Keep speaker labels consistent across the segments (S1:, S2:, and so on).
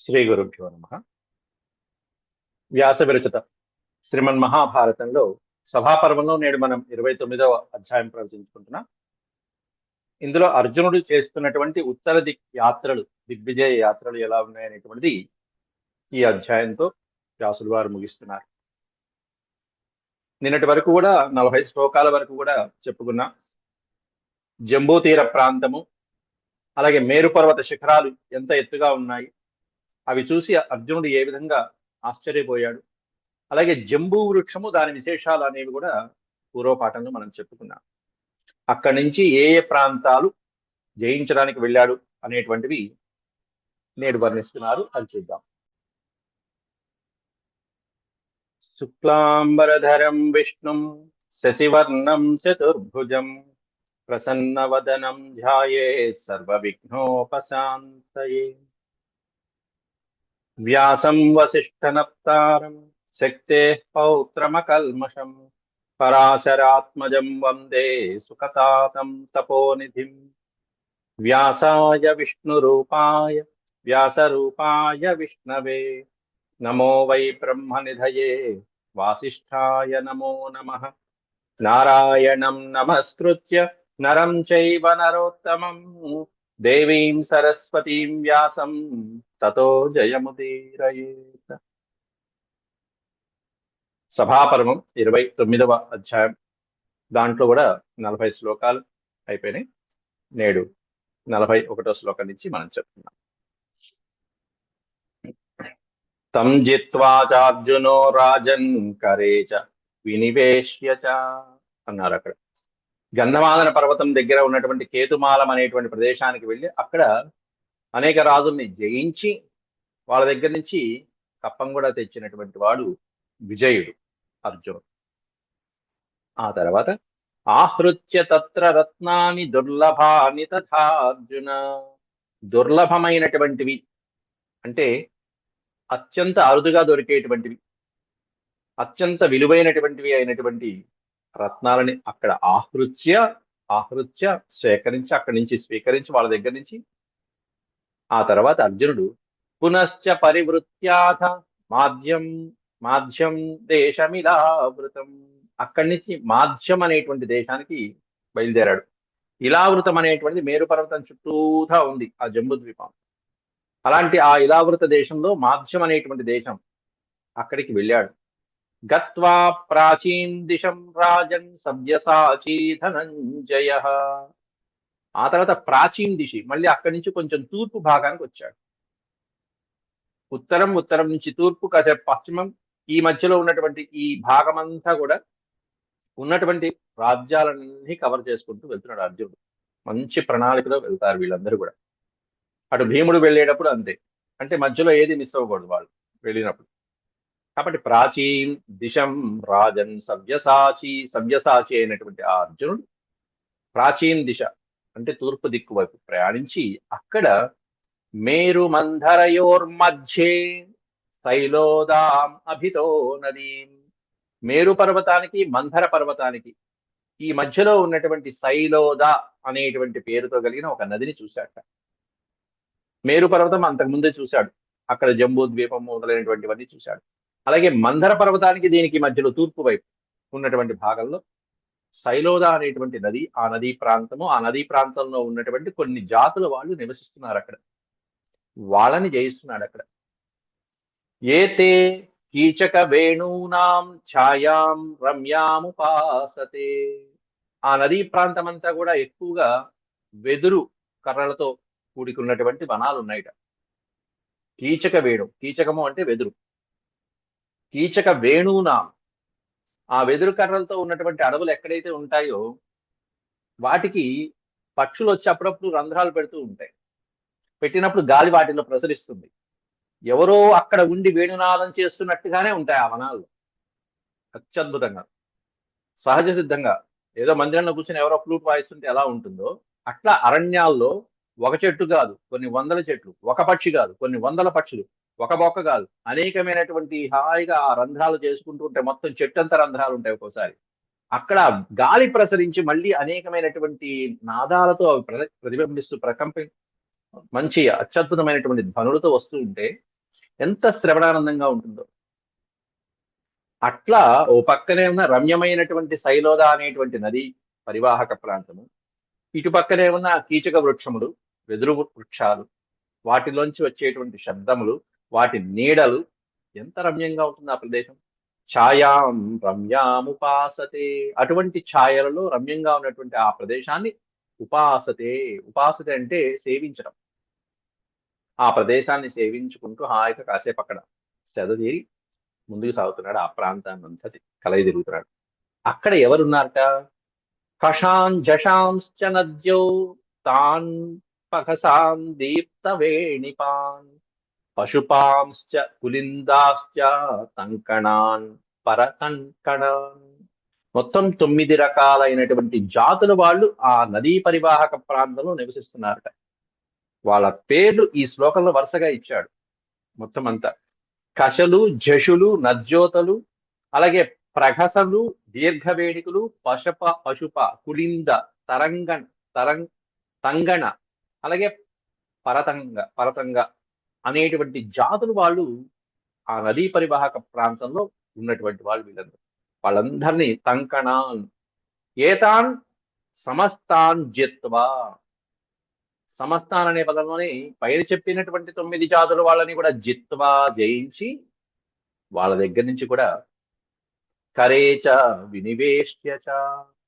S1: శ్రీ గురుభ్యో నమ. వ్యాస విరచిత శ్రీమన్ మహాభారతంలో సభాపర్వంలో నేడు మనం ఇరవై తొమ్మిదవ అధ్యాయం ప్రవచించుకుంటున్నాం. ఇందులో అర్జునుడు చేస్తున్నటువంటి ఉత్తర దిక్ యాత్రలు దిగ్విజయ యాత్రలు ఎలా ఉన్నాయనేటువంటిది ఈ అధ్యాయంతో వ్యాసులు వారు ముగిస్తున్నారు. నిన్నటి వరకు కూడా నలభై శ్లోకాల వరకు కూడా చెప్పుకున్నా. జంబూ తీర ప్రాంతము అలాగే మేరు పర్వత శిఖరాలు ఎంత ఎత్తుగా ఉన్నాయి అవి చూసి అర్జునుడు ఏ విధంగా ఆశ్చర్యపోయాడు. అలాగే జంబూ వృక్షము దాని విశేషాలు అనేవి కూడా పూర్వపాఠంలో మనం చెప్పుకున్నాం. అక్కడి నుంచి ఏ ఏ ప్రాంతాలు జయించడానికి వెళ్ళాడు అనేటువంటివి నేడు వర్ణిస్తున్నారు. అది చూద్దాం. శుక్లాంబరధరం విష్ణుం శశివర్ణం చతుర్భుజం ప్రసన్నవదనం ధ్యాయేత్ సర్వవిఘ్నోపశాంతయే. వ్యాసం వసిష్ఠనప్తారం శక్తే పౌత్రమకల్మషం పరాశరాత్మజం వందే సుఖతాతం తపోనిధిం. వ్యాసాయ విష్ణురూపాయ వ్యాసరూపాయ విష్ణవే. నమో వై బ్రహ్మనిధయే. వాసిష్ఠాయ నమో నమ. నారాయణం నమస్కృత్య నరం చైవ నరోత్తమం. దేవీం సరస్వతీం వ్యాసం. తతో జయముదీరయేత సభాపరమం ఇరవై తొమ్మిదవ అధ్యాయం. దాంట్లో కూడా నలభై శ్లోకాలు అయిపోయినాయి. నేడు నలభై ఒకటో శ్లోకం నుంచి మనం చెప్తున్నాం. తం జిత్వాచార్జునో రాజన్ కరేచ వినివేశ్య అన్నారు అక్కడ. గంధమాదన పర్వతం దగ్గర ఉన్నటువంటి కేతుమాలం అనేటువంటి ప్రదేశానికి వెళ్ళి అక్కడ అనేక రాజుల్ని జయించి వాళ్ళ దగ్గర నుంచి కప్పం కూడా తెచ్చినటువంటి వాడు విజయుడు అర్జునుడు. ఆ తర్వాత ఆహృత్య తత్ర రత్నాన్ని దుర్లభాని తథార్జున దుర్లభమైనటువంటివి అంటే అత్యంత అరుదుగా దొరికేటువంటివి అత్యంత విలువైనటువంటివి అయినటువంటి రత్నాలని అక్కడ ఆహృత్య ఆహృత్య సేకరించి అక్కడి నుంచి స్వీకరించి వాళ్ళ దగ్గర నుంచి ఆ తర్వాత అర్జునుడు పునశ్చ పరివృత్యాథ మాధ్యం మాధ్యం దేశమిలావృతం. అక్కడి నుంచి మాధ్యం అనేటువంటి దేశానికి బయలుదేరాడు. ఇలావృతం అనేటువంటిది మేరు పర్వతం చుట్టూతా ఉంది ఆ జంబు ద్వీపం. అలాంటి ఆ ఇలావృత దేశంలో మాధ్యం అనేటువంటి దేశం అక్కడికి వెళ్ళాడు. గత్వా ప్రాచీన్ దిశం రాజన్ సవ్యసాచీ ధనంజయ ఆ తర్వాత ప్రాచీన దిశి మళ్ళీ అక్కడి నుంచి కొంచెం తూర్పు భాగానికి వచ్చాడు. ఉత్తరం ఉత్తరం నుంచి తూర్పు కాసేపు పశ్చిమం ఈ మధ్యలో ఉన్నటువంటి ఈ భాగమంతా కూడా ఉన్నటువంటి రాజ్యాలన్నీ కవర్ చేసుకుంటూ వెళ్తున్నాడు అర్జునుడు. మంచి ప్రణాళికలో వెళ్తారు వీళ్ళందరూ కూడా. అటు భీముడు వెళ్ళేటప్పుడు అంతే. అంటే మధ్యలో ఏది మిస్ అవ్వకూడదు వాళ్ళు వెళ్ళినప్పుడు. కాబట్టి ప్రాచీన్ దిశం రాజన్ సవ్యసాచి సవ్యసాచి అయినటువంటి ఆ అర్జునుడు ప్రాచీన్ దిశ అంటే తూర్పు దిక్కు వైపు ప్రయాణించి అక్కడ మేరు మంధరయోర్మధ్యే శైలోదాం అభితో నది. మేరు పర్వతానికి మంధర పర్వతానికి ఈ మధ్యలో ఉన్నటువంటి శైలోద అనేటువంటి పేరుతో కలిగిన ఒక నదిని చూశాట. మేరు పర్వతం అంతకుముందే చూశాడు. అక్కడ జంబూ ద్వీపం మొదలైనటువంటివన్నీ చూశాడు. అలాగే మందర పర్వతానికి దీనికి మధ్యలో తూర్పు వైపు ఉన్నటువంటి భాగంలో శైలోద అనేటువంటి నది ఆ నదీ ప్రాంతము ఆ నదీ ప్రాంతంలో ఉన్నటువంటి కొన్ని జాతుల వాళ్ళు నివసిస్తున్నారు అక్కడ. వాళ్ళని జయిస్తున్నాడు అక్కడ. ఏతే కీచక వేణూనాం ఛాయాం రమ్యాముపాసతే ఆ నదీ ప్రాంతం అంతా కూడా ఎక్కువగా వెదురు కర్రలతో కూడుకున్నటువంటి వనాలు ఉన్నాయిట కీచక వేణు కీచకము అంటే వెదురు. కీచక వేణూనాం ఆ వెదురు కర్రలతో ఉన్నటువంటి అడవులు ఎక్కడైతే ఉంటాయో వాటికి పక్షులు వచ్చి అప్పుడప్పుడు రంధ్రాలు పెడుతూ ఉంటాయి. పెట్టినప్పుడు గాలి వాటిలో ప్రసరిస్తుంది. ఎవరో అక్కడ ఉండి వేణునాదం చేస్తున్నట్టుగానే ఉంటాయి ఆ వనాల్లో అత్యద్భుతంగా. సహజ సిద్ధంగా. ఏదో మందిరంలో కూర్చొని ఎవరో ఫ్లూట్ వాయిస్తుంటే ఎలా ఉంటుందో అట్లా అరణ్యాల్లో ఒక చెట్టు కాదు కొన్ని వందల చెట్లు ఒక పక్షి కాదు కొన్ని వందల పక్షులు ఒక బొక్క కాదు. అనేకమైనటువంటి హాయిగా ఆ రంధ్రాలు చేసుకుంటూ ఉంటే మొత్తం చెట్టంత రంధ్రాలు ఉంటాయి ఒక్కోసారి. అక్కడ గాలి ప్రసరించి మళ్ళీ అనేకమైనటువంటి నాదాలతో అవి ప్ర- ప్రతిబింబిస్తూ ప్రకంపి మంచి అత్యద్భుతమైనటువంటి ధ్వనులతో వస్తూ ఉంటే ఎంత శ్రవణానందంగా ఉంటుందో. అట్లా ఓ పక్కనే ఉన్న రమ్యమైనటువంటి శైలోద అనేటువంటి నది పరివాహక ప్రాంతము. ఇటు పక్కనే ఉన్న కీచక వృక్షములు వెదురు వృక్షాలు వాటిలోంచి వచ్చేటువంటి శబ్దములు వాటి నీడలు ఎంత రమ్యంగా ఉంటుంది ఆ ప్రదేశం? ఛాయాం రమ్యాముపాసతే. అటువంటి ఛాయలలో రమ్యంగా ఉన్నటువంటి ఆ ప్రదేశాన్ని ఉపాసతే. ఉపాసతే అంటే సేవించడం. ఆ ప్రదేశాన్ని సేవించుకుంటూ హాయిగా కాసేపు అక్కడ సెదతీరి ముందుకు సాగుతున్నాడు ఆ ప్రాంతాన్ని అంతా కలయి తిరుగుతున్నాడు. అక్కడ ఎవరున్నారట? కషాన్ జషాంశ్చ నద్యో తాన్ పఖసాన్ దీప్త వేణిపాన్. పశుపాంశ్చ కులిందాశ్చ తంకణాన్ పరతంకణాన్ మొత్తం తొమ్మిది రకాలైనటువంటి జాతుల వాళ్ళు ఆ నదీ పరివాహక ప్రాంతంలో నివసిస్తున్నారట. వాళ్ళ పేర్లు ఈ శ్లోకంలో వరుసగా ఇచ్చాడు మొత్తం అంతా. కషలు జషులు నద్యోతలు అలాగే ప్రహసలు దీర్ఘవేణికులు పశుప పశుప కులింద తరంగ తరం తంగణ అలాగే పరతంగ పరతంగ అనేటువంటి జాతులు వాళ్ళు ఆ నదీ పరివాహక ప్రాంతంలో ఉన్నటువంటి వాళ్ళు వీళ్ళందరూ. వాళ్ళందరినీ తంకణాన్ ఏతాన్ సమస్తాన్ జిత్వా. సమస్తాన్ అనే పదంలోని పైన చెప్పినటువంటి తొమ్మిది జాతులు వాళ్ళని కూడా జిత్వా జయించి వాళ్ళ దగ్గర నుంచి కూడా కరేచ వినివేష్యచ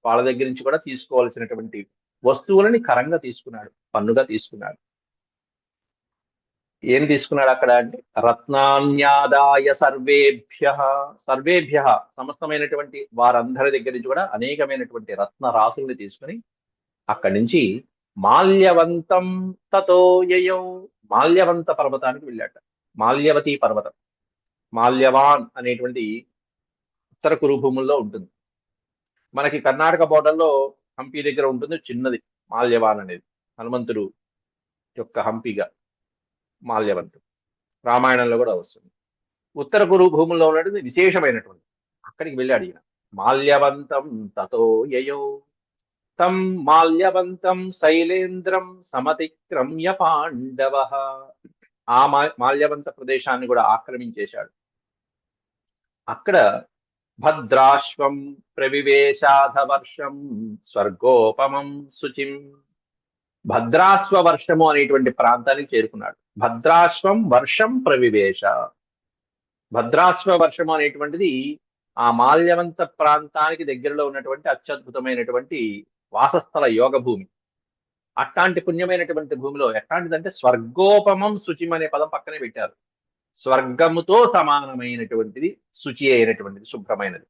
S1: వాళ్ళ దగ్గర నుంచి కూడా తీసుకోవాల్సినటువంటి వస్తువులని కరంగా తీసుకున్నాడు పన్నుగా తీసుకున్నాడు. ఏం తీసుకున్నాడు అక్కడ అంటే రత్నాన్యాదాయ సర్వేభ్య. సర్వేభ్య సమస్తమైనటువంటి వారందరి దగ్గర నుంచి కూడా అనేకమైనటువంటి రత్న రాసుల్ని తీసుకుని అక్కడి నుంచి మాల్యవంతం తతో యయౌ మాల్యవంత పర్వతానికి వెళ్ళాట. మాల్యవతి పర్వతం. మాల్యవాన్ అనేటువంటి ఉత్తర కురుభూముల్లో ఉంటుంది. మనకి కర్ణాటక బోర్డర్లో హంపి దగ్గర ఉంటుంది చిన్నది మాల్యవాన్ అనేది హనుమంతుడు యొక్క హంపిగా. మాల్యవంతం రామాయణంలో కూడా వస్తుంది. ఉత్తర కురు భూముల్లో ఉన్నటువంటి విశేషమైనటువంటి. అక్కడికి వెళ్ళి అడిగిన. మాల్యవంతం తతో యయో. తం మాల్యవంతం శైలేంద్రం సమతిక్రమ్య పాండవ. ఆ మా- మాల్యవంత ప్రదేశాన్ని కూడా ఆక్రమించేశాడు. అక్కడ భద్రాశ్వం ప్రవివేశాధ వర్షం స్వర్గోపమం శుచిం. భద్రాశ్వ వర్షము అనేటువంటి ప్రాంతానికి చేరుకున్నాడు. భద్రాశ్వం వర్షం ప్రవివేశ. భద్రాశ్వ వర్షం అనేటువంటిది ఆ మాల్యవంత ప్రాంతానికి దగ్గరలో ఉన్నటువంటి అత్యద్భుతమైనటువంటి వాసస్థల యోగ భూమి అట్లాంటి పుణ్యమైనటువంటి భూమిలో ఎట్లాంటిదంటే స్వర్గోపమం శుచిం అనే పదం పక్కనే పెట్టారు. స్వర్గముతో సమానమైనటువంటిది శుచి అయినటువంటిది శుభ్రమైనది.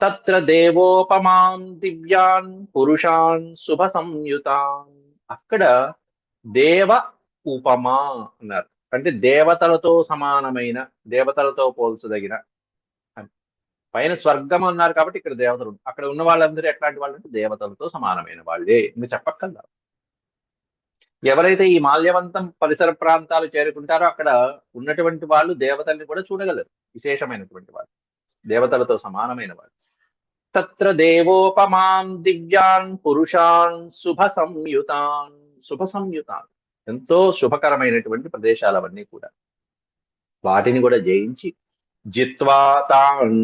S1: తత్ర దేవోపమాన్ దివ్యాన్ పురుషాన్ శుభ సంయుతాన్ అక్కడ దేవ ఉపమా అన్నారు. అంటే దేవతలతో సమానమైన దేవతలతో పోల్చదగిన పైన స్వర్గం అన్నారు కాబట్టి ఇక్కడ దేవతలు అక్కడ ఉన్న వాళ్ళందరూ ఎట్లాంటి వాళ్ళు అంటే దేవతలతో సమానమైన వాళ్ళే ఇంకా చెప్పక్కర్లా. ఎవరైతే ఈ మాల్యవంతం పరిసర ప్రాంతాలు చేరుకుంటారో అక్కడ ఉన్నటువంటి వాళ్ళు దేవతల్ని కూడా చూడగలరు. విశేషమైనటువంటి వాళ్ళు. దేవతలతో సమానమైన వాళ్ళు. తత్ర దేవోపమాన్ దివ్యాన్ పురుషాన్ శుభ సంయుతాన్. శుభ సంయుతాన్. ఎంతో శుభకరమైనటువంటి ప్రదేశాలు అవన్నీ కూడా. వాటిని కూడా జయించి జిత్వా తాన్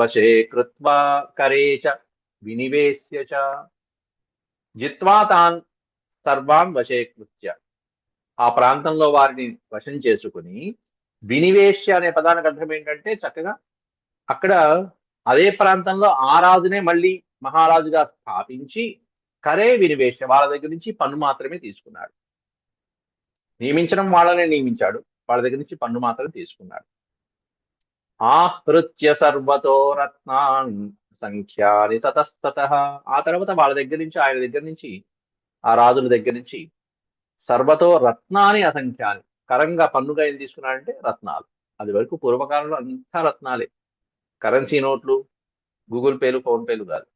S1: వశే కృత్వా కరే చ వినివేశ్య చ జిత్వా తాన్ సర్వాన్ వశే కృత్య. ఆ ప్రాంతంలో వారిని వశం చేసుకుని వినివేశ్య అనే ప్రధాన అర్థం ఏంటంటే చక్కగా అక్కడ అదే ప్రాంతంలో ఆ రాజునే మళ్ళీ మహారాజుగా స్థాపించి కరే వినివేశ వాళ్ళ దగ్గర నుంచి పన్ను మాత్రమే తీసుకున్నాడు. నియమించడం వాళ్ళనే నియమించాడు. వాళ్ళ దగ్గర నుంచి పన్ను మాత్రమే తీసుకున్నాడు. ఆహృత్య సర్వతో రత్నాన్ సంఖ్యాని తతస్తత. ఆ తర్వాత వాళ్ళ దగ్గర నుంచి ఆయన దగ్గర నుంచి ఆ రాజుల దగ్గర నుంచి సర్వతో రత్నాని అసంఖ్యాని. కరంగా పన్నుగా ఏం తీసుకున్నాడంటే రత్నాలు. అది వరకు పూర్వకాలంలో అంతా రత్నాలే. కరెన్సీ నోట్లు గూగుల్ పేలు ఫోన్ పేలు కాదు.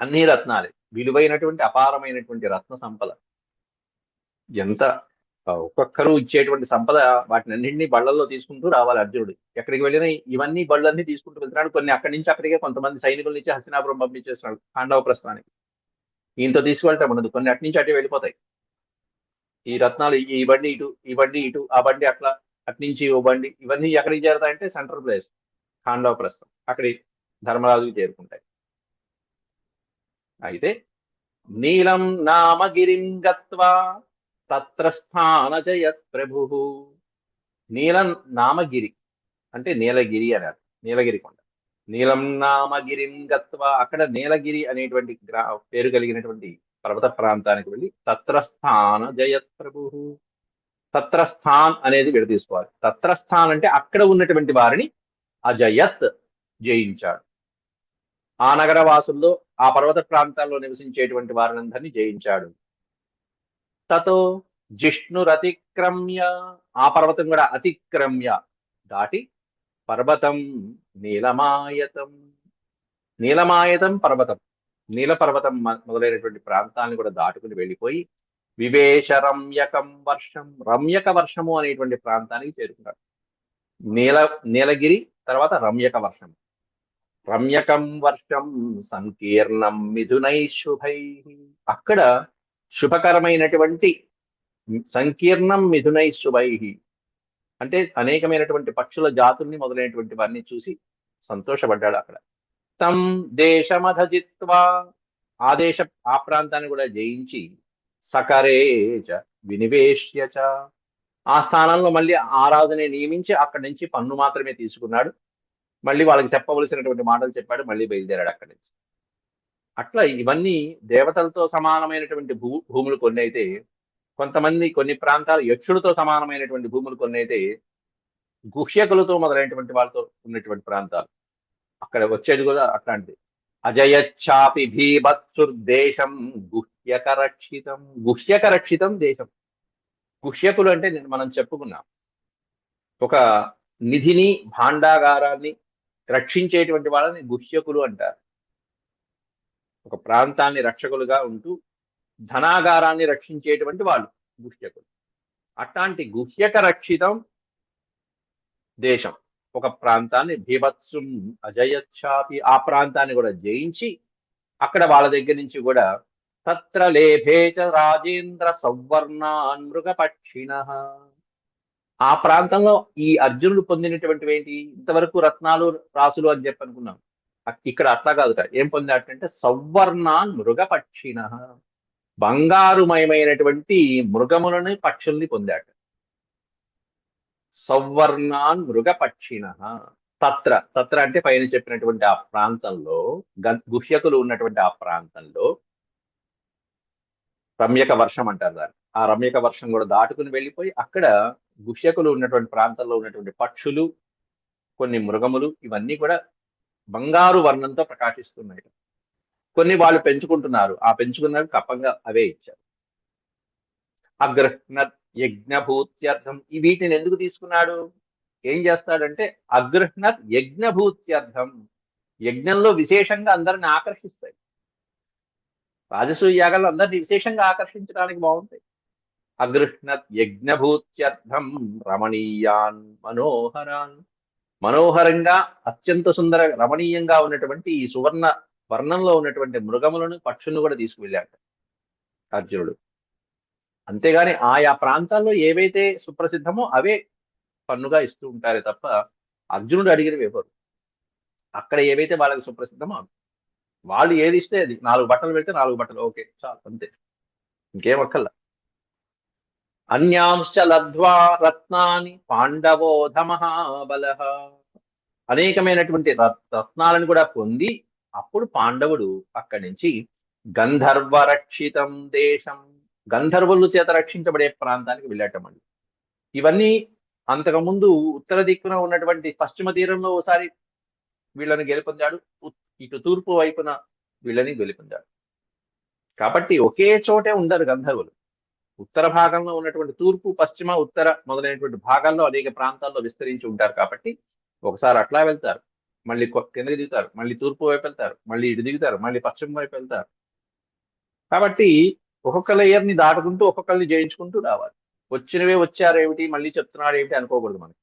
S1: అన్ని రత్నాలే. విలువైనటువంటి అపారమైనటువంటి రత్న సంపద. ఎంత ఒక్కొక్కరు ఇచ్చేటువంటి సంపద వాటిని అన్నింటినీ బళ్ళల్లో తీసుకుంటూ రావాలి అర్జునుడు. ఎక్కడికి వెళ్ళినా ఇవన్నీ బళ్ళన్నీ తీసుకుంటూ వెళ్తున్నాడు. కొన్ని అక్కడి నుంచి అక్కడికే కొంతమంది సైనికుల నుంచి హస్తినాపురం పంపించేస్తున్నాడు పాండవ ప్రస్థానానికి. ఈయనతో తీసుకువెళ్ళటం ఉండదు. కొన్ని అటు నుంచి అటే వెళ్ళిపోతాయి. ఈ రత్నాలు ఈ బండి ఇటు ఈ బండి ఇటు ఆ బండి అట్లా అట్నుంచి ఓ బండి ఇవన్నీ ఎక్కడికి చేరుతాయంటే సెంట్రల్ ప్లేస్ ఖాండవ ప్రస్థం అక్కడి ధర్మరాజుకి చేరుకుంటాయి. అయితే నీలం నామగిరిం గత్వా తత్ర స్థానజయత్ ప్రభు నీలం నామగిరి. అంటే నీలగిరి అని అర్థం. నీలగిరి కొండ. నీలం నామగిరిం గత్వ. అక్కడ నీలగిరి అనేటువంటి గ్రా పేరు కలిగినటువంటి పర్వత ప్రాంతానికి వెళ్ళి తత్రస్థాన జయత్ ప్రభు తత్రస్థాన్ అనేది విడదీసుకోవాలి. తత్రస్థాన్ అంటే అక్కడ ఉన్నటువంటి వారిని అజయత్ జయించాడు. ఆ నగర వాసుల్లో ఆ పర్వత ప్రాంతాల్లో నివసించేటువంటి వారినందరినీ జయించాడు. తతో జిష్ణురతిక్రమ్య ఆ పర్వతం కూడా అతిక్రమ్య. దాటి పర్వతం నీలమాయతం. నీలమాయతం పర్వతం. నీల పర్వతం మొదలైనటువంటి ప్రాంతాలను కూడా దాటుకుని వెళ్ళిపోయి వివేశ రమ్యకం వర్షం రమ్యక వర్షము అనేటువంటి ప్రాంతానికి చేరుకున్నాడు. నీల నీలగిరి తర్వాత రమ్యక వర్షం. రమ్యకం వర్షం సంకీర్ణం మిథునై శుభై. అక్కడ శుభకరమైనటువంటి సంకీర్ణం మిథునై శుభై. అంటే అనేకమైనటువంటి పక్షుల జాతుల్ని మొదలైనటువంటి వారిని చూసి సంతోషపడ్డాడు అక్కడ. తం దేశమధజిత్వా ఆ దేశ ఆ ప్రాంతాన్ని కూడా జయించి సకరే చ వినివేశ్య చ. ఆ స్థానంలో మళ్ళీ ఆరాధనే నియమించి అక్కడి నుంచి పన్ను మాత్రమే తీసుకున్నాడు. మళ్ళీ వాళ్ళకి చెప్పవలసినటువంటి మాటలు చెప్పాడు మళ్ళీ బయలుదేరాడు అక్కడి నుంచి. అట్లా ఇవన్నీ దేవతలతో సమానమైనటువంటి భూ భూములు కొన్ని అయితే కొంతమంది కొన్ని ప్రాంతాలు యక్షులతో సమానమైనటువంటి భూములు కొన్ని అయితే గుహ్యకులతో మొదలైనటువంటి వాళ్ళతో ఉన్నటువంటి ప్రాంతాలు. అక్కడ వచ్చేది కూడా అట్లాంటిది. అజయచ్చాపి భీభత్సుర్దేశం గుహ్యక రక్షితం గుహ్యక రక్షితం దేశం. గుహ్యకులు అంటే నేను మనం చెప్పుకున్నాం. ఒక నిధిని భాండాగారాన్ని రక్షించేటువంటి వాళ్ళని గుహ్యకులు అంటారు. ఒక ప్రాంతాన్ని రక్షకులుగా ఉంటూ ధనాగారాన్ని రక్షించేటువంటి వాళ్ళు గుహ్యకులు. అట్లాంటి గుహ్యక రక్షితం దేశం. ఒక ప్రాంతాన్ని భీభత్సం అజయచ్చాపి ఆ ప్రాంతాన్ని కూడా జయించి అక్కడ వాళ్ళ దగ్గర నుంచి కూడా తత్ర లేభేచ రాజేంద్ర సౌవర్ణాన్ మృగపక్షిణ ఆ ప్రాంతంలో ఈ అర్జునుడు పొందినటువంటివి ఏంటి ఇంతవరకు రత్నాలు రాసులు అని చెప్పనుకున్నాం. ఇక్కడ అట్లా కాదు కదా. ఏం పొందాటంటే సౌవర్ణాన్ మృగపక్షిణ. బంగారుమయమైనటువంటి మృగములని పక్షుల్ని పొందాట సవర్ణాన్ మృగపక్షిణ. తత్ర తత్ర అంటే పైన చెప్పినటువంటి ఆ ప్రాంతంలో గుహ్యకులు ఉన్నటువంటి ఆ ప్రాంతంలో రమ్యక వర్షం అంటారు దాన్ని. ఆ రమ్యక వర్షం కూడా దాటుకుని వెళ్ళిపోయి అక్కడ గుహ్యకులు ఉన్నటువంటి ప్రాంతంలో ఉన్నటువంటి పక్షులు కొన్ని మృగములు ఇవన్నీ కూడా బంగారు వర్ణంతో ప్రకాశిస్తున్నాయి. కొన్ని వాళ్ళు పెంచుకుంటున్నారు. ఆ పెంచుకున్నవి కప్పంగా అవే ఇచ్చారు. అగ్రహ్ణ యజ్ఞభూత్యర్థం. ఈ వీటిని ఎందుకు తీసుకున్నాడు? ఏం చేస్తాడంటే అగ్రహ్ణ యజ్ఞభూత్యర్థం. యజ్ఞంలో విశేషంగా అందరిని ఆకర్షిస్తాయి. రాజసూయ యాగాలు అందరిని విశేషంగా ఆకర్షించడానికి బాగుంటాయి. అగృహ్ణత్ యజ్ఞభూత్యర్థం రమణీయాన్ మనోహరాన్. మనోహరంగా అత్యంత సుందర రమణీయంగా ఉన్నటువంటి ఈ సువర్ణ వర్ణంలో ఉన్నటువంటి మృగములను పక్షులను కూడా తీసుకువెళ్ళాడు అర్జునుడు. అంతేగాని ఆయా ప్రాంతాల్లో ఏవైతే సుప్రసిద్ధమో అవే పన్నుగా ఇస్తూ ఉంటారే తప్ప అర్జునుడు అడిగినవి ఎవరు? అక్కడ ఏవైతే వాళ్ళకి సుప్రసిద్ధమో వాళ్ళు ఏది ఇస్తే అది. నాలుగు బట్టలు పెడితే నాలుగు బట్టలు. ఓకే చాలు అంతే. ఇంకేం అక్కర్లా. అన్యాంశ్చ లబ్ధ్వా రత్నాని పాండవోధ మహాబల. అనేకమైనటువంటి రత్- రత్నాలను కూడా పొంది అప్పుడు పాండవుడు అక్కడి నుంచి గంధర్వ రక్షితం దేశం గంధర్వులు చేత రక్షించబడే ప్రాంతానికి వెళ్ళటమండి. ఇవన్నీ అంతకుముందు ఉత్తర దిక్కున ఉన్నటువంటి పశ్చిమ తీరంలో ఒకసారి వీళ్ళని గెలుపొందాడు ఉత్- ఇటు తూర్పు వైపున వీళ్ళని గెలుపొందాడు. కాబట్టి ఒకే చోటే ఉండరు గంధర్వులు. ఉత్తర భాగంలో ఉన్నటువంటి తూర్పు పశ్చిమ ఉత్తర మొదలైనటువంటి భాగాల్లో అనేక ప్రాంతాల్లో విస్తరించి ఉంటారు కాబట్టి ఒకసారి అట్లా వెళ్తారు. మళ్ళీ కిందకి దిగుతారు. మళ్ళీ తూర్పు వైపు వెళ్తారు. మళ్ళీ ఇటు దిగుతారు. మళ్ళీ పశ్చిమ వైపు వెళ్తారు. కాబట్టి ఒక్కొక్క లేయర్ని దాటుకుంటూ ఒక్కొక్కరిని జయించుకుంటూ రావాలి. వచ్చినవే వచ్చారు ఏమిటి మళ్ళీ చెప్తున్నాడు ఏమిటి అనుకోకూడదు మనకి.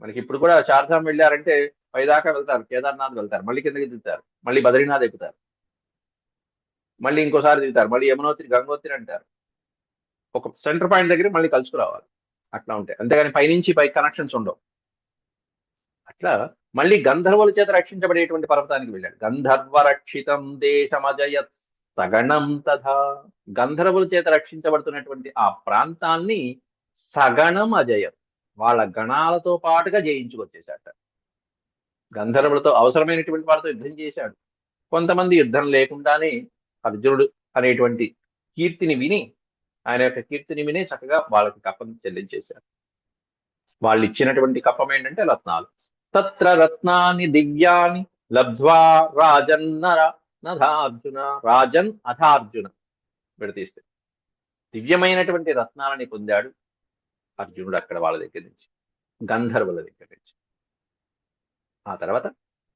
S1: మనకి ఇప్పుడు కూడా చార్ధాం వెళ్ళారంటే పైదాకా వెళ్తారు. కేదార్నాథ్ వెళ్తారు. మళ్ళీ కిందకి దిగుతారు. మళ్ళీ బద్రీనాథ్ ఎక్కుతారు. మళ్ళీ ఇంకోసారి దిగుతారు. మళ్ళీ యమునోత్రి గంగోత్రి అంటారు. ఒక సెంటర్ పాయింట్ దగ్గర మళ్ళీ కలుసుకురావాలి. అట్లా ఉంటాయి అంతేగాని పైనుంచి పై కనెక్షన్స్ ఉండవు. అట్లా మళ్ళీ గంధర్వుల చేత రక్షించబడేటువంటి పర్వతానికి వెళ్ళాడు. గంధర్వ రక్షితం దేశమజయత్ సగణం తథా. గంధర్వుల చేత రక్షించబడుతున్నటువంటి ఆ ప్రాంతాన్ని సగణం అజయత్ వాళ్ళ గణాలతో పాటుగా జయించుకొచ్చేశాట. గంధర్వులతో అవసరమైనటువంటి వాళ్ళతో యుద్ధం చేశాడు. కొంతమంది యుద్ధం లేకుండానే అర్జునుడు అనేటువంటి కీర్తిని విని ఆయన యొక్క కీర్తినిమినే చక్కగా వాళ్ళకి కప్పం చెల్లించేశారు. వాళ్ళు ఇచ్చినటువంటి కప్పం ఏంటంటే రత్నాలు. తత్ర రత్నాన్ని దివ్యాని లబ్ధ్వా రాజన్నర నధార్జున రాజన్ అథార్జున విడతీస్తే దివ్యమైనటువంటి రత్నాలని పొందాడు అర్జునుడు అక్కడ వాళ్ళ దగ్గర నుంచి గంధర్వుల దగ్గర నుంచి. ఆ తర్వాత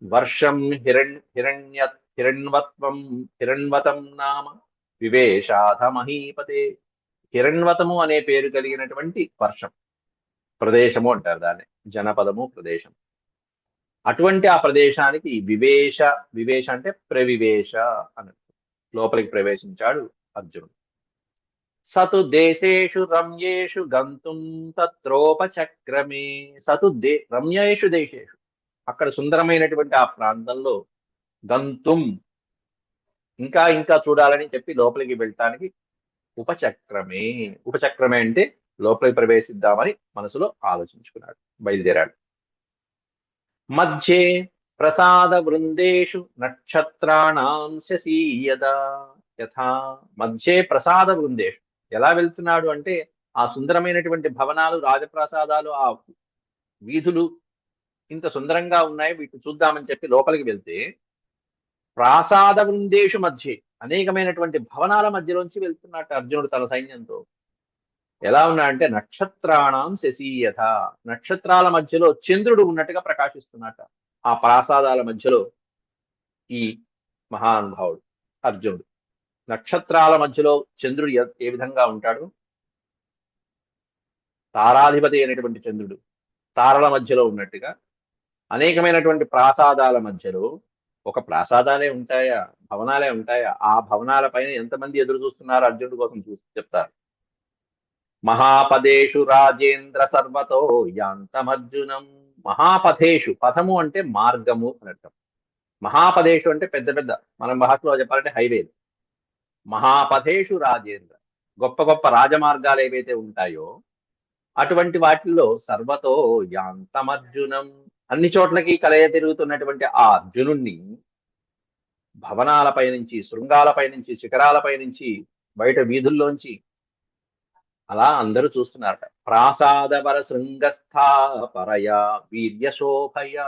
S1: వర్షం హిరణ్ హిరణ్య హిరణ్వత్వం హిరణ్వతం నామ వివేషాధ మహీపతే హిరణ్వతము అనే పేరు కలిగినటువంటి వర్షం ప్రదేశము అంటారు దాన్ని. జనపదము ప్రదేశం అటువంటి ఆ ప్రదేశానికి వివేశ వివేశ అంటే ప్రవివేశ అని లోపలికి ప్రవేశించాడు అర్జునుడు. సతు దేశేషు రమ్యేషు గంతుం తత్రోపచక్రమే. సతు దే రమ్యేషు దేశేషు. అక్కడ సుందరమైనటువంటి ఆ ప్రాంతంలో గంతుం ఇంకా ఇంకా చూడాలని చెప్పి లోపలికి వెళ్ళటానికి ఉపచక్రమే ఉపచక్రమే అంటే లోపలికి ప్రవేశిద్దామని మనసులో ఆలోచించుకున్నాడు బయలుదేరాడు. మధ్యే ప్రసాద వృందేషు నక్షత్రాణాం శశీయదా. యథా మధ్యే ప్రసాద వృందేషు. ఎలా వెళ్తున్నాడు అంటే ఆ సుందరమైనటువంటి భవనాలు రాజప్రసాదాలు ఆ వీధులు ఇంత సుందరంగా ఉన్నాయి వీటిని చూద్దామని చెప్పి లోపలికి వెళ్తే ప్రాసాద వృందేషు మధ్య అనేకమైనటువంటి భవనాల మధ్యలోంచి వెళ్తున్నట్టు అర్జునుడు తన సైన్యంతో. ఎలా ఉన్నాడంటే నక్షత్రాణం శశీయత నక్షత్రాల మధ్యలో చంద్రుడు ఉన్నట్టుగా ప్రకాశిస్తున్నట్ట. ఆ ప్రాసాదాల మధ్యలో ఈ మహానుభావుడు అర్జునుడు. నక్షత్రాల మధ్యలో చంద్రుడు ఎ- ఏ విధంగా ఉంటాడు? తారాధిపతి అయినటువంటి చంద్రుడు. తారల మధ్యలో ఉన్నట్టుగా. అనేకమైనటువంటి ప్రాసాదాల మధ్యలో ఒక ప్రాసాదాలే ఉంటాయా? భవనాలే ఉంటాయా? ఆ భవనాల పైన ఎంతమంది ఎదురు చూస్తున్నారు? అర్జునుడి కోసం చూసి చెప్తారు. మహాపదేషు రాజేంద్ర సర్వతో యాంతమర్జునం. మహాపథేషు పథము అంటే మార్గము అని అర్థం. మహాపదేషు అంటే పెద్ద పెద్ద. మనం భాషలో చెప్పాలంటే హైవేలు మహాపథేషు రాజేంద్ర. గొప్ప గొప్ప రాజమార్గాలు ఏవైతే ఉంటాయో అటువంటి వాటిల్లో సర్వతో యాంతమర్జునం. అన్ని చోట్లకి కలయ తిరుగుతున్నటువంటి ఆ అర్జునుణ్ణి భవనాలపై నుంచి శృంగాలపై నుంచి శిఖరాలపై నుంచి బయట వీధుల్లోంచి అలా అందరూ చూస్తున్నారట. ప్రాసాదవర శృంగస్థా వీర్యశోభయ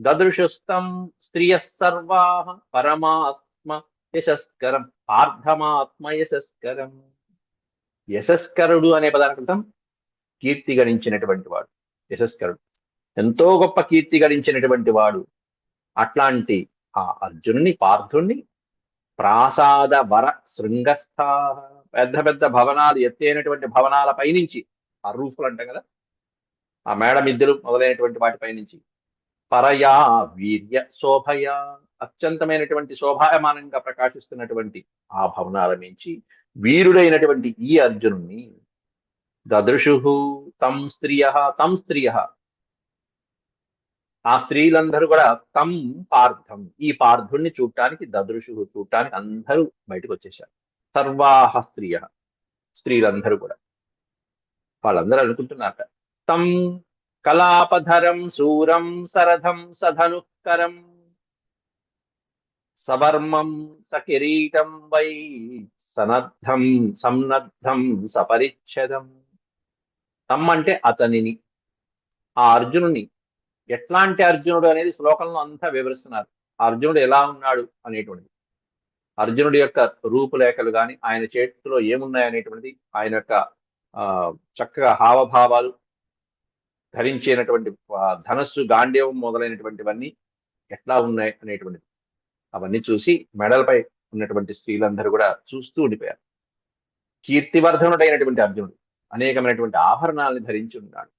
S1: దదృశుస్తం స్త్రియ సర్వా పరమాత్మ యశస్కరం పార్థమాత్మ యశస్కరం. యశస్కరుడు అనే పదార్థం కీర్తి గణించినటువంటి వాడు యశస్కరుడు. ఎంతో గొప్ప కీర్తి గడించినటువంటి వాడు. అట్లాంటి ఆ అర్జునుని పార్థుణ్ణి ప్రాసాద వర శృంగస్థ పెద్ద పెద్ద భవనాలు ఎత్తైనటువంటి భవనాల పైనుంచి ఆ రూఫ్లు అంటాం కదా ఆ మేడ మిద్దెలు మొదలైనటువంటి వాటిపై నుంచి పరయా వీర్య శోభయ అత్యంతమైనటువంటి శోభాయమానంగా ప్రకాశిస్తున్నటువంటి ఆ భవనాల నుంచి వీరుడైనటువంటి ఈ అర్జునుణ్ణి దదృశు తం స్త్రియ తం స్త్రియ ఆ స్త్రీలందరూ కూడా తం పార్థం. ఈ పార్థుణ్ణి చూడటానికి దదృశు చూడటానికి అందరూ బయటకు వచ్చేసారు సర్వాహ స్త్రీయ స్త్రీలందరూ కూడా. వాళ్ళందరూ అనుకుంటున్నారట. తం కలాపధరం శూరం సరథం సధనుకరం సవర్మం సకిరీటం వై సనద్ధం సన్నద్ధం సపరిచ్ఛదం. తమ్ అంటే అతనిని ఆ అర్జునుని ఎట్లాంటి అర్జునుడు అనేది శ్లోకంలో అంతా వివరిస్తున్నారు. అర్జునుడు ఎలా ఉన్నాడు అనేటువంటిది. అర్జునుడి యొక్క రూపులేఖలు కానీ ఆయన చేతిలో ఏమున్నాయి అనేటువంటిది ఆయన యొక్క ఆ చక్కగా హావభావాలు ధరించినటువంటి ధనస్సు గాంధీవం మొదలైనటువంటివన్నీ ఎట్లా ఉన్నాయి అనేటువంటిది. అవన్నీ చూసి మెడలపై ఉన్నటువంటి స్త్రీలందరూ కూడా చూస్తూ ఉండిపోయారు. కీర్తివర్ధనుడైనటువంటి అర్జునుడు అనేకమైనటువంటి ఆభరణాలను ధరించి ఉన్నాడు.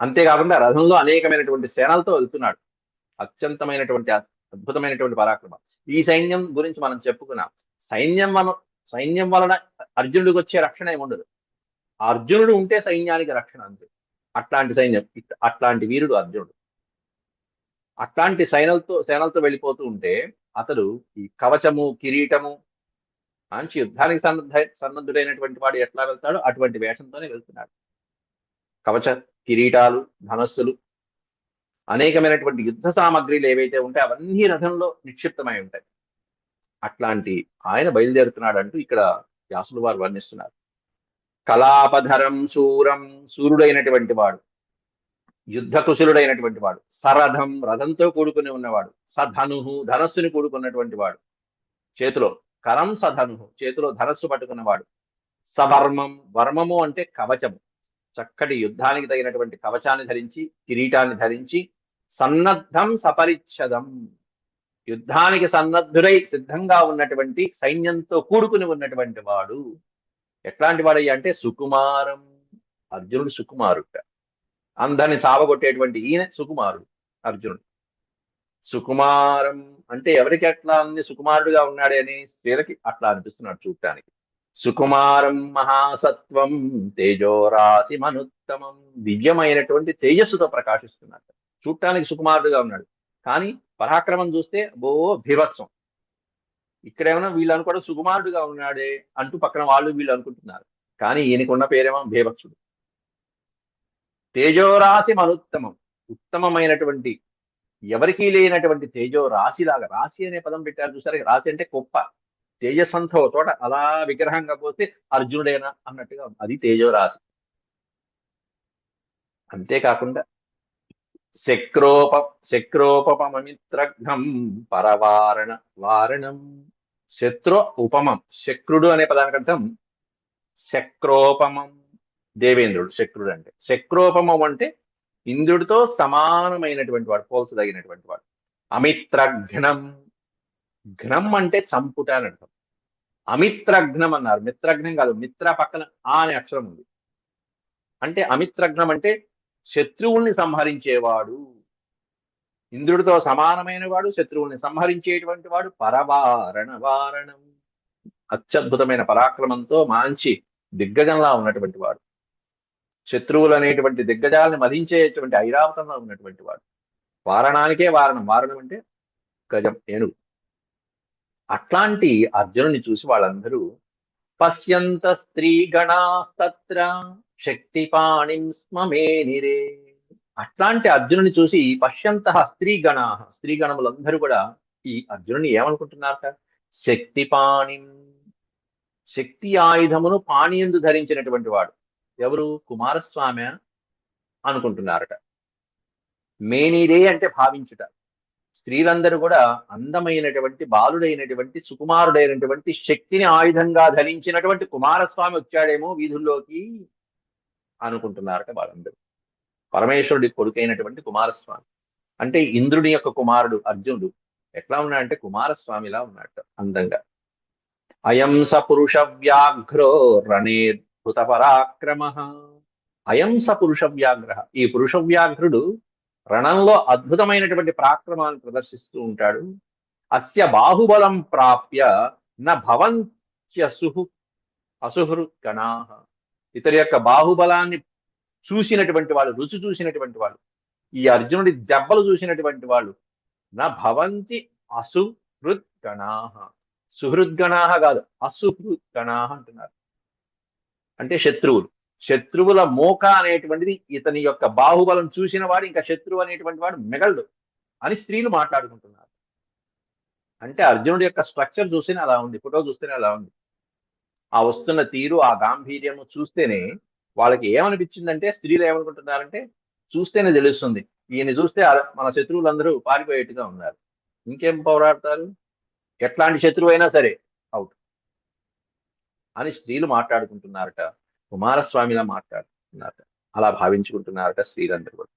S1: అంతేకాకుండా రథంలో అనేకమైనటువంటి సేనలతో వెళ్తున్నాడు. అత్యంతమైనటువంటి అద్భుతమైనటువంటి పరాక్రమం. ఈ సైన్యం గురించి మనం చెప్పుకున్నాం. సైన్యం మనం సైన్యం వలన అర్జునుడికి వచ్చే రక్షణ ఏముండదు. ఉండదు అర్జునుడు ఉంటే సైన్యానికి రక్షణ అంతే. అట్లాంటి సైన్యం అట్లాంటి వీరుడు అర్జునుడు. అట్లాంటి సైనలతో సేనలతో వెళ్ళిపోతూ ఉంటే అతడు ఈ కవచము కిరీటము మంచి యుద్ధానికి సన్నద్ధ సన్నద్ధుడైనటువంటి వాడు ఎట్లా వెళ్తాడో అటువంటి వేషంతోనే వెళ్తున్నాడు. కవచ కిరీటాలు ధనస్సులు అనేకమైనటువంటి యుద్ధ సామగ్రిలు ఏవైతే ఉంటాయో అవన్నీ రథంలో నిక్షిప్తమై ఉంటాయి. అట్లాంటి ఆయన బయలుదేరుతున్నాడు అంటూ ఇక్కడ వ్యాసులు వారు వర్ణిస్తున్నారు. కలాపధరం శూరం సూర్యుడైనటువంటి వాడు యుద్ధ కుశలుడైనటువంటి వాడు సరథం రథంతో కూడుకుని ఉన్నవాడు సధను ధనస్సుని కూడుకున్నటువంటి వాడు చేతిలో కరం సధను చేతిలో ధనస్సు పట్టుకున్నవాడు సవర్మం వర్మము అంటే కవచము. చక్కటి యుద్ధానికి తగినటువంటి కవచాన్ని ధరించి కిరీటాన్ని ధరించి సన్నద్ధం సపరిచ్ఛదం. యుద్ధానికి సన్నద్ధుడై సిద్ధంగా ఉన్నటువంటి సైన్యంతో కూడుకుని ఉన్నటువంటి వాడు. ఎట్లాంటి వాడయ్యా అంటే సుకుమారం. అర్జునుడు సుకుమారుట. అందరిని సావగొట్టేటువంటి ఈయన సుకుమారుడు అర్జునుడు. సుకుమారం అంటే ఎవరికి అట్లా అన్ని సుకుమారుడుగా ఉన్నాడే అని స్త్రీలకి అట్లా అనిపిస్తున్నాడు చూడటానికి. సుకుమారం మహాసత్వం తేజోరాశి మనుత్తమం దివ్యమైనటువంటి తేజస్సుతో ప్రకాశిస్తున్నాడు. చూడటానికి సుకుమారుడుగా ఉన్నాడు. కానీ పరాక్రమం చూస్తే బో భీభత్సం. ఇక్కడేమైనా వీళ్ళు అనుకోవడం సుకుమారుడుగా ఉన్నాడే అంటూ పక్కన వాళ్ళు వీళ్ళు అనుకుంటున్నారు. కానీ ఈయనకున్న పేరేమో భీభత్సుడు. తేజోరాశి మనుత్తమం ఉత్తమమైనటువంటి ఎవరికీ లేనటువంటి తేజో రాశిలాగా రాశి అనే పదం పెట్టారు చూసారు? రాశి అంటే కుప్ప. తేజస్సంతో చోట అలా విగ్రహంగా పోస్తే అర్జునుడేనా అన్నట్టుగా అది తేజోరాశి అంతేకాకుండా శక్రోప శక్రోపమమిత్రఘ్నం పరవారణ వారణం శత్రు ఉపమం శక్రుడు అనే పదానికి అర్థం శక్రోపమం దేవేంద్రుడు శక్రుడు అంటే. శక్రోపమం అంటే ఇంద్రుడితో సమానమైనటువంటి వాడు పోల్చదగినటువంటి వాడు. అమిత్రఘ్నం ఘ్నం అంటే చంపుట అని అర్థం. అమిత్రఘ్నం అన్నారు మిత్రఘ్నం కాదు మిత్ర పక్కన ఆ అనే అక్షరం ఉంది. అంటే అమిత్రఘ్నం అంటే శత్రువుల్ని సంహరించేవాడు. ఇంద్రుడితో సమానమైన వాడు శత్రువుల్ని సంహరించేటువంటి వాడు పరవారణ వారణం అత్యద్భుతమైన పరాక్రమంతో మంచి దిగ్గజంలా ఉన్నటువంటి వాడు. శత్రువులు అనేటువంటి దిగ్గజాలను మధించేటువంటి ఐరావతంలో ఉన్నటువంటి వాడు. వారణానికే వారణం. వారణం అంటే గజం ఏనుగు. అట్లాంటి అర్జునుని చూసి వాళ్ళందరూ పశ్యంత స్త్రీ గణాస్తత్ర శక్తి పాణిం స్మమేనిరే అట్లాంటి అర్జునుని చూసి పశ్యంత స్త్రీ గణ స్త్రీ గణములందరూ కూడా ఈ అర్జునుని ఏమనుకుంటున్నారట? శక్తి పాణిం శక్తి ఆయుధమును పాణియందు ధరించినటువంటి వాడు. ఎవరు? కుమారస్వామి అనుకుంటున్నారట. మేనిరే అంటే భావించుట. స్త్రీలందరూ కూడా అందమైనటువంటి బాలుడైనటువంటి సుకుమారుడైనటువంటి శక్తిని ఆయుధంగా ధరించినటువంటి కుమారస్వామి వచ్చాడేమో వీధుల్లోకి అనుకుంటున్నారట వాళ్ళందరూ. పరమేశ్వరుడి కొడుకైనటువంటి కుమారస్వామి. అంటే ఇంద్రుడి యొక్క కుమారుడు అర్జునుడు ఎట్లా ఉన్నాడంటే కుమారస్వామిలా ఉన్నాడు అందంగా. అయం స పురుష వ్యాఘ్రో రణేద్భుత పరాక్రమ. అయం స పురుష వ్యాఘ్ర. ఈ పురుష వ్యాఘ్రుడు రణంలో అద్భుతమైనటువంటి పరాక్రమాన్ని ప్రదర్శిస్తూ ఉంటాడు. అస్య బాహుబలం ప్రాప్య న భవంత్యసుహు అసుహృ గణా. ఇతని యొక్క బాహుబలాన్ని చూసినటువంటి వాళ్ళు రుచి చూసినటువంటి వాళ్ళు ఈ అర్జునుడి దెబ్బలు చూసినటువంటి వాళ్ళు నా భవంతి అసుహృద్గణా సుహృద్గణా కాదు అసుహృద్గణాహ అంటున్నారు. అంటే శత్రువులు. శత్రువుల మోక అనేటువంటిది ఇతని యొక్క బాహుబలం చూసిన వాడు ఇంకా శత్రువు అనేటువంటి వాడు మిగలడు అని స్త్రీలు మాట్లాడుకుంటున్నారు. అంటే అర్జునుడి యొక్క స్ట్రక్చర్ చూస్తేనే అలా ఉంది ఫోటో చూస్తేనే అలా ఉంది. ఆ వస్తున్న తీరు ఆ గాంభీర్యము చూస్తేనే వాళ్ళకి ఏమనిపించిందంటే స్త్రీలు ఏమనుకుంటున్నారంటే చూస్తేనే తెలుస్తుంది. ఈయన చూస్తే మన శత్రువులందరూ పారిపోయేట్టుగా ఉన్నారు. ఇంకేం పోరాడతారు? ఎట్లాంటి శత్రువు అయినా సరే అవుట్. అని స్త్రీలు మాట్లాడుకుంటున్నారట. కుమారస్వామిలా మాట్లాడుతున్నారట. అలా భావించుకుంటున్నారట స్త్రీలందరూ కూడా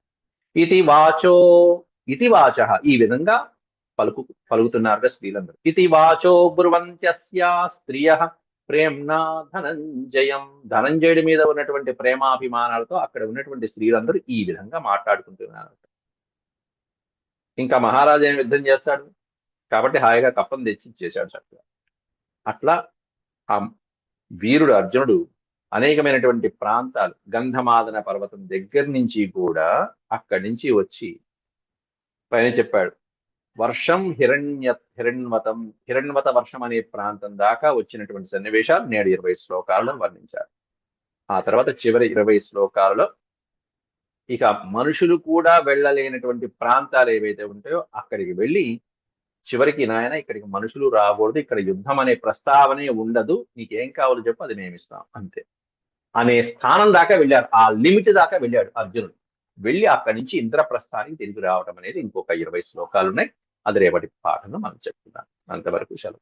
S1: ఇది వాచో ఇది వాచ. ఈ విధంగా పలుకు పలుకుతున్నారట స్త్రీలందరూ ఇది వాచో బ్రువంత్యస్యా స్త్రియ ప్రేమ్నా ధనంజయం. ధనంజయుడి మీద ఉన్నటువంటి ప్రేమాభిమానాలతో అక్కడ ఉన్నటువంటి స్త్రీలందరూ ఈ విధంగా మాట్లాడుకుంటున్నారు ఇంకా మహారాజు ఏం యుద్ధం చేస్తాడు? కాబట్టి హాయిగా కప్పం తెచ్చి చేశాడు చక్కగా. అట్లా ఆ వీరుడు అర్జునుడు అనేకమైనటువంటి ప్రాంతాలు గంధమాదన పర్వతం దగ్గర నుంచి కూడా అక్కడి నుంచి వచ్చి పైన చెప్పాడు. వర్షం హిరణ్య హిరణ్వతం హిరణ్వత వర్షం అనే ప్రాంతం దాకా వచ్చినటువంటి సన్నివేశాలు నేడు ఇరవై శ్లోకాలలో వర్ణించారు. ఆ తర్వాత చివరి ఇరవై శ్లోకాలలో ఇక మనుషులు కూడా వెళ్ళలేనటువంటి ప్రాంతాలు ఏవైతే ఉంటాయో అక్కడికి వెళ్ళి చివరికి నాయన ఇక్కడికి మనుషులు రాకూడదు ఇక్కడ యుద్ధం అనే ప్రస్తావనే ఉండదు నీకేం కావాలో చెప్పు అది మేమిస్తాం అంతే. అనే స్థానం దాకా వెళ్ళారు. ఆ లిమిట్ దాకా వెళ్ళాడు అర్జునుడు. వెళ్ళి అక్కడి నుంచి ఇంద్రప్రస్థానికి తిరిగి రావడం అనేది ఇంకొక ఇరవై శ్లోకాలు ఉన్నాయి. అది రేపటి పాఠంలో మనం చెప్తున్నాం అంతవరకు సెలవు.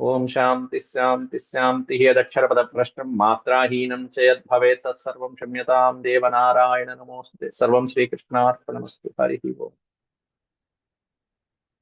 S1: ఓం శాంతి శాంతి శాంతి. యదక్షర పద ప్రశ్నం మాత్రాహీనం చేయద్ భవేత్. తత్సర్వం క్షమ్యతాం. దేవనారాయణ నమోస్తే సర్వం శ్రీకృష్ణార్పణమస్తు. హరి ఓం.